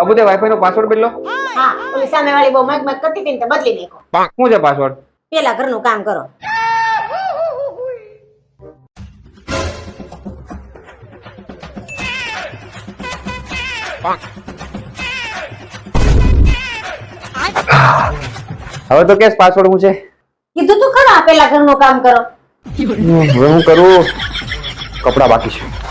અબુ તે વાઈફાઈ નો પાસવર્ડ બદલો. હા ઓલી સામે વાળી બહુ મગ મગ કરતી હતી ને તો બદલી નાખો. શું છે પાસવર્ડ પેલા ઘરનું કામ કરો. હવે તો કેસ પાસવર્ડ હું છે? કીધું તું ખરા પેલા ઘરનું કામ કરો. હવે હું કરું? કપડા બાકી છે.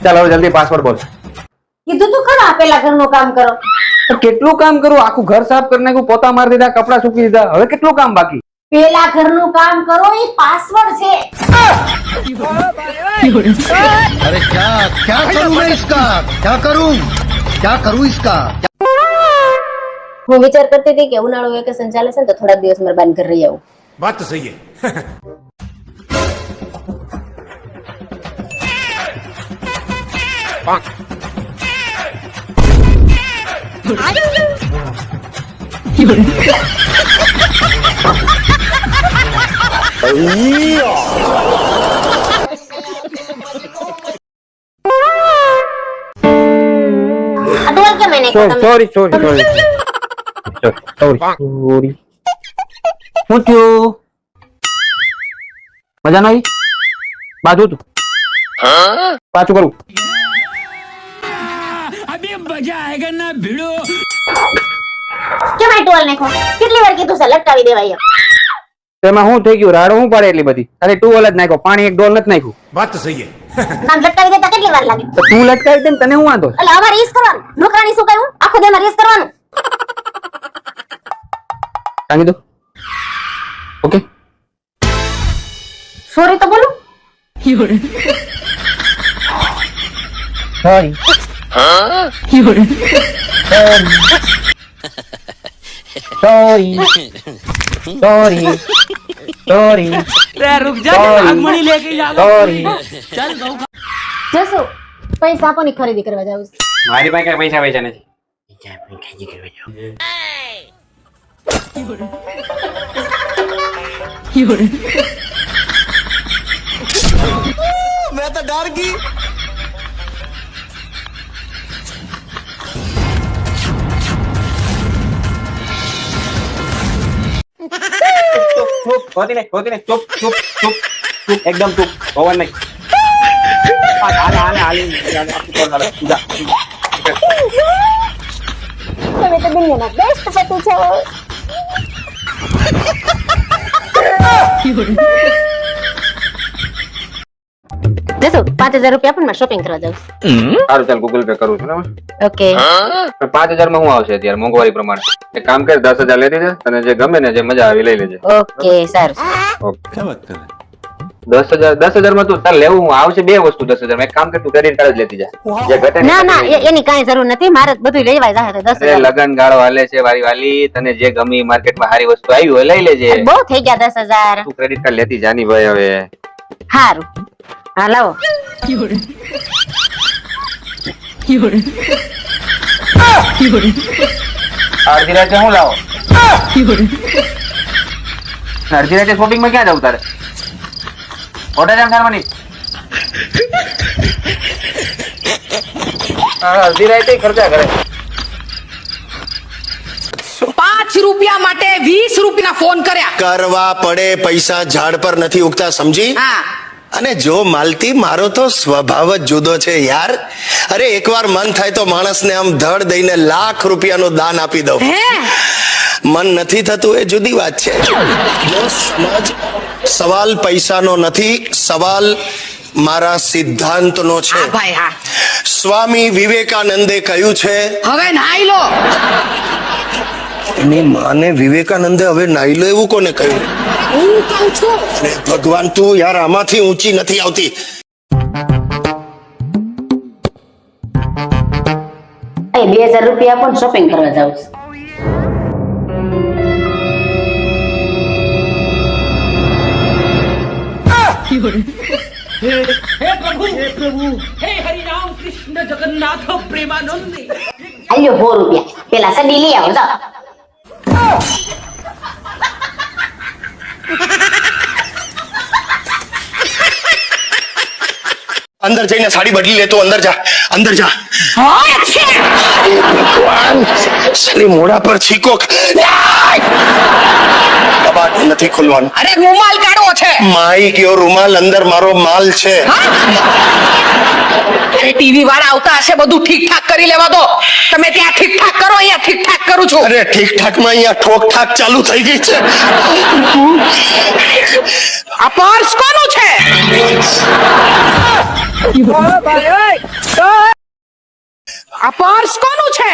ચાલ હવે જલ્દી પાસવર્ડ બોલ કીધું તું ખરા પેલા ઘરનું કામ કરો તો કેટલું કામ કરું આખું ઘર સાફ કરી નાખ્યું પોતા મારી દીધા કપડા સૂકી દીધા હવે કેટલું કામ બાકી પેલા ઘરનું કામ કરો એ પાસવર્ડ છે अरे क्या क्या करूं मैं इसका क्या करूं क्या करूं इसका હું વિચાર કરતી હતી કે ઉનાળુ વેકેશન ચાલે છે ને તો થોડાક દિવસ મારા બાન ઘર રહી આવું बात तो सही है આ ડોલ કેમ એને કહો તમે? Sorry sorry sorry sorry sorry શું થયું મજા નહીં બાજુ તું પાછું કરું બજા આયગન ના ભીડો? કેમ આ નાખો કેટલી વાર કીધું છે લટકાવી દેવાય તેમાં શું થઈ ગયું? રાડો શું પડે એટલી બધી? અરે ટુવેલ જ નાખ્યો પાણી એક ડોલ નથી નાખ્યું. વાત સહી નામ લટકાવી દેતા કેટલી વાર લાગે? તું લટકાવી દે તને હું વાંધો? એટલે અમારે રેસ કરવાનું. નોકરાની શું કહ્યું? આખો દે રેસ કરવાનું. કાંગી દો. ઓકે. સોરી તો બોલું. Sorry sorry sorry sorry sorry Jasu પૈસા આપોની ખરીદી કરવા જાવ મારી પાસે કઈ પૈસા પૈસા નથી मैं तो डर गई ચૂપ હોતી નહીં હોતી નહીં ચૂપ ચૂપ ચૂપ ચૂપ એકદમ ચૂપ પવન નહીં હાલે હાલે હાલે હાલે આખું કોણ હાલે જા તમે તો જસુ પાંચ હજાર રૂપિયા પણ શોપિંગ કરવા જાવ સારું ચાલ ગૂગલ પે કરું છું ઓકે. પાંચ હજારમાં હું આવશે અત્યારે મોંઘવારી પ્રમાણે? એક કામ કર દસ હજાર લેતી જા અને જે ગમે ને જે મજા આવી લઈ લેજે. ઓકે સારું. ઓકે. દસ હજાર દસ હજારમાં તું તાર લેવું આવશે બે વસ્તુ દસ હજાર એક કામ કર તું ક્રેડિટ કાર્ડ જ લેતી જા. જે ઘટે ના ના એની કાંઈ જરૂર નથી. મારે બધું લેવાય જાય દસ હજાર. લગન ગાળો હાલે છે વારી વાલી. તને જે ગમી માર્કેટમાં સારી વસ્તુ આવી હોય લઈ લેજે. બહુ થઈ ગયા દસ હજાર. તું ક્રેડિટ કાર્ડ લેતી જાની ભાઈ હવે. સારું હા લાવો. અડધી રાતે હું લાવો? અડધી રાતે શોપિંગમાં ક્યાં જવું તારે? ઓટા જામ થારવાની અડધી રાતે ખર્ચા કરે. પાંચ રૂપિયા માટે વીસ રૂપિયા ફોન કર્યા. કરવા પડે પૈસા ઝાડ પર નથી ઉગતા સમજી? હા. અને જો માલતી મારો તો સ્વભાવ જ જુદો છે યાર. અરે એકવાર મન થાય તો માણસને આમ ધડ દઈને લાખ રૂપિયાનું દાન આપી દઉં. મન નથી થતું એ જુદી વાત છે. સવાલ પૈસાનો નથી સવાલ મારા સિદ્ધાંતનો છે. સ્વામી વિવેકાનંદે કહ્યું છે હવે નાઈ લો. એની માને વિવેકાનંદે હવે નાઈ લો એવું કોને કહ્યું? હું કહું છું. ભગવાન તું યાર આમાંથી ઊંચી નથી આવતી. બે હજાર રૂપિયા પણ શોપિંગ કરવા જાઉં હે પ્રભુ હે પ્રભુ હે હરિ કૃષ્ણ જગન્નાથ પ્રેમાનંદી. આલ્યો સો રૂપિયા. પેલા સડી લઈ આવો જાઓ. અંદર જઈને સાડી બદલી લેતો અંદર જા અંદર જા. ભગવાન સાલી મોઢા પર છીકો કબાટ નથી ખોલવાનું. અરે રૂમાલ કાઢો છે. માઈ ગયો રૂમાલ અંદર મારો માલ છે. અરે ટીવી વાળા આવતા હશે બધું ઠીક ઠાક કરી લેવા દો. તમે ત્યાં ઠીક ઠાક કરો અહીંયા ઠીક ઠાક કરું છું. અરે ઠીક ઠાકમાં અહીંયા ઠોક ઠાક ચાલુ થઈ ગઈ છે. આ પર્સ કોનું છે? આ પર્સ કોનું છે?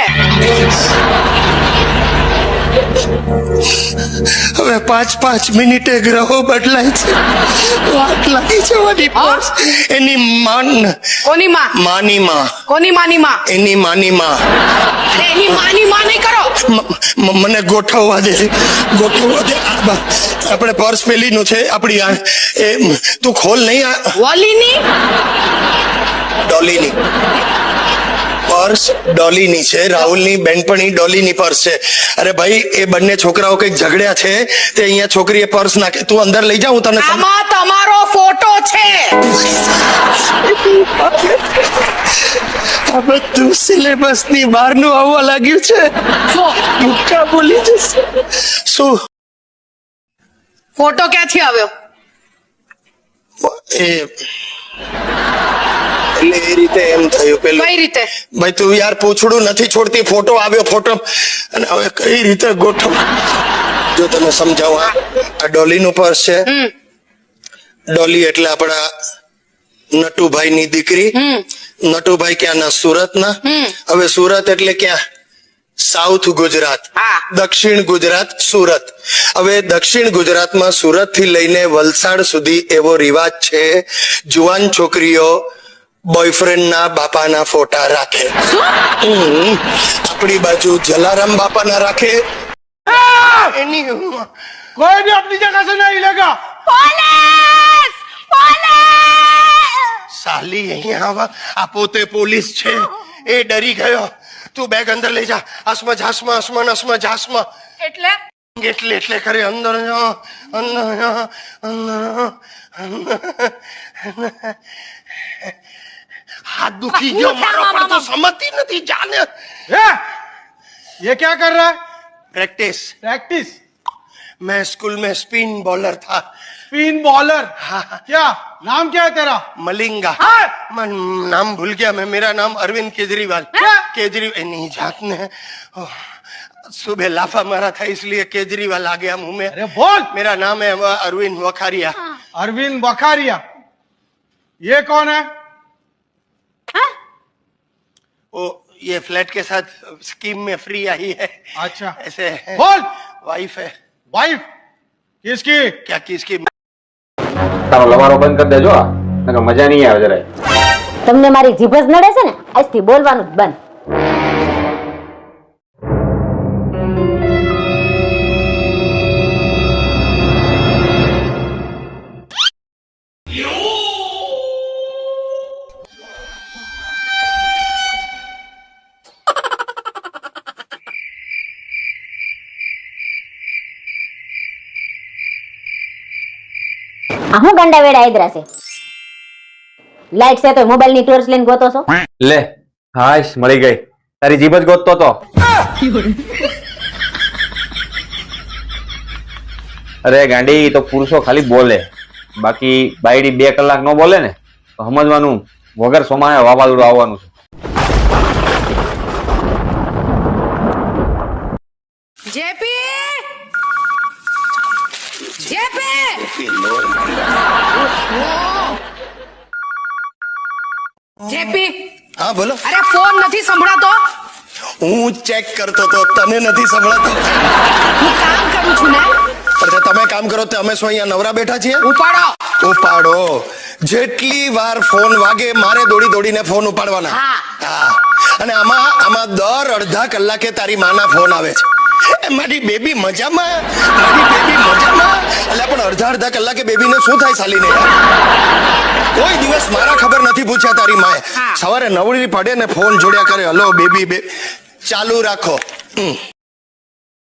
હવે પાંચ પાંચ મિનિટે ગ્રહો બદલાય છે. વાત લાગી જવાની પર્સ એની માન. કોની માં? માની માં. કોની માની માં? એની માની માં. અરે એની માની માં નહીં કરો. મને ગોઠવવા દે. ગોઠવવા દે. આપણે પર્સ પેલીનું છે. આપણી આ એ તું ખોલ નહીં આ. વોલીની? ડોલીની. પર્સ ડોલીની છે રાહુલની બેનપણી ડોલીની પર્સ છે. અરે ભાઈ એ બંને છોકરાઓ કંઈક ઝઘડ્યા છે તે અહીંયા છોકરીએ પર્સ નાખે. તું અંદર લઈ જા હું તને આમાં તમારો ફોટો છે. આ બધું સિલેબસની બહારનું આવવા લાગ્યું છે? જો. બોલી જશે. શું? ફોટો ક્યાંથી આવ્યો? એ એટલે એ રીતે એમ થયું પેલું. કઈ રીતે? ભાઈ તું યાર પૂછડું નથી છોડતી ફોટો આવ્યો ફોટો. અને હવે કઈ રીતે ગોઠવ? જો તને સમજાવું આ ડોલીનું પર્સ છે. ડોલી એટલે આપણા નટુભાઈની દીકરી. નટુભાઈ ક્યાંના? સુરતના. હવે સુરત એટલે ક્યાં? સાઉથ ગુજરાત. દક્ષિણ ગુજરાત સુરત. હવે દક્ષિણ ગુજરાતમાં સુરતથી લઈને વલસાડ સુધી એવો રિવાજ છે. જુવાન છોકરીઓ બોયફ્રેન્ડના બાપાના ફોટા રાખે હમ. આપણી બાજુ જલારામ બાપાના રાખે એની કોઈ भी अपनी जगह से नहीं हिलेगा સાલી અહીંયા આવા આ પોતે પોલીસ છે એ ડરી ગયો તું બેગ અંદર લઈ જા આસમાં ઝાસમાં આસમાં આસમાં ઝાસમાં એટલે એટલે એટલે કરે અંદર જા, અંદર જા, અંદર જા, અંદર. हाथ दुखी गयो मारो पर तो समझती नहीं जाने। ए, ये क्या कर रहा है? प्रैक्टिस प्रैक्टिस मैं स्कूल में स्पिन बॉलर था। स्पिन बॉलर हाँ। क्या? नाम क्या है तेरा? मलिंगा। हाँ। नाम भूल गया मैं मेरा नाम अरविंद केजरीवाल। केजरीवाल नहीं जानते सुबह लाफा मारा था इसलिए केजरीवाल आ गया मुँह में। अरे बोल। मेरा नाम है अरविंद वखारिया। हाँ। अरविंद वखारिया। ये कौन है? ये फ्लैट के साथ स्कीम में फ्री आई है अच्छा ऐसे है। बोल वाइफ है वाइफ किसकी क्या किसकी તારો લવારો બંધ કરી દેજો નકર મજા નહીં આવે જરાય તમને મારી જીભ જ નડે છે ને આજથી બોલવાનું જ બંધ આ હું ગાંડા વેડા આયદરા છે? લાઈટ છે તો મોબાઈલની ટોર્ચ લઈને ગોતો છો? લે હાશ મળી ગઈ. તારી જીભ જ ગોતતો તો. અરે ગાંડી તો પુરુષો ખાલી બોલે. બાકી બાયડી બે કલાક ન બોલે ને તો સમજવાનું વગર સોમાએ વાવાઝોડું આવવાનું છે. જેપી! kvinnor. જેપી? હા બોલો. અરે ફોન નથી સંભળાતો. હું ચેક કરતો તો તને નથી સંભળાતો. હું કામ કરું છું ને? અરે તમે કામ કરો તો અમે શું અહીંયા નવરા બેઠા છીએ? ઉપાડો. ઉપાડો. જેટલી વાર ફોન વાગે મારે દોડી દોડીને ફોન ઉપાડવાના. હા. અને આમાં આમાં દર અડધા કલાકે તારી માના ફોન આવે છે. મારી બેબી મજામાં મારી બેબી મજામાં. એટલે પણ અડધા અડધા કલાકે બેબીને શું થાય સાલીને? કોઈ દિવસ મારા ખબર નથી પૂછ્યા તારી માએ. સવારે નવડી પડે ને ફોન જોડ્યા કરે હલો બેબી બે ચાલુ રાખો.